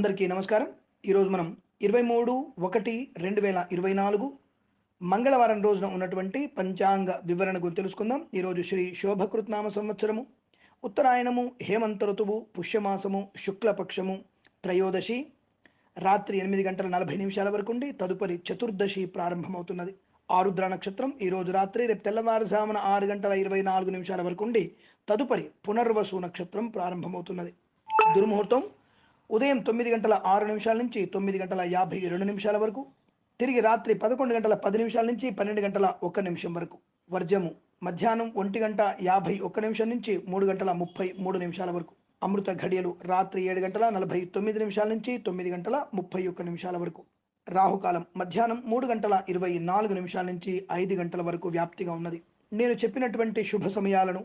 అందరికీ నమస్కారం. ఈరోజు మనం ఇరవై మూడు ఒకటి రెండు వేల ఇరవై నాలుగు మంగళవారం రోజున ఉన్నటువంటి పంచాంగ వివరణ గురించి తెలుసుకుందాం. ఈరోజు శ్రీ శోభకృత్నామ సంవత్సరము. ఉత్తరాయణము హేమంత ఋతువు పుష్యమాసము శుక్లపక్షము త్రయోదశి రాత్రి ఎనిమిది గంటల నలభై నిమిషాల వరకు ఉండి తదుపరి చతుర్దశి ప్రారంభమవుతున్నది. ఆరుద్ర నక్షత్రం ఈరోజు రాత్రి రేపు తెల్లవారుజామున ఆరు గంటల ఇరవై నాలుగు నిమిషాల వరకు ఉండి తదుపరి పునర్వసు నక్షత్రం ప్రారంభమవుతున్నది. దుర్ముహూర్తం ఉదయం తొమ్మిది గంటల ఆరు నిమిషాల నుంచి తొమ్మిది గంటల యాభై రెండు నిమిషాల వరకు తిరిగి రాత్రి పదకొండు గంటల పది నిమిషాల నుంచి పన్నెండు గంటల ఒక్క నిమిషం వరకు. వర్జము మధ్యాహ్నం ఒంటి గంట యాభై ఒక్క నిమిషం నుంచి మూడు గంటల ముప్పై మూడు నిమిషాల వరకు. అమృత ఘడియలు రాత్రి ఏడు గంటల నలభై తొమ్మిది నిమిషాల నుంచి తొమ్మిది గంటల ముప్పై ఒక్క నిమిషాల వరకు. రాహుకాలం మధ్యాహ్నం మూడు గంటల ఇరవై నాలుగు నిమిషాల నుంచి ఐదు గంటల వరకు వ్యాప్తిగా ఉన్నది. నేను చెప్పినటువంటి శుభ సమయాలను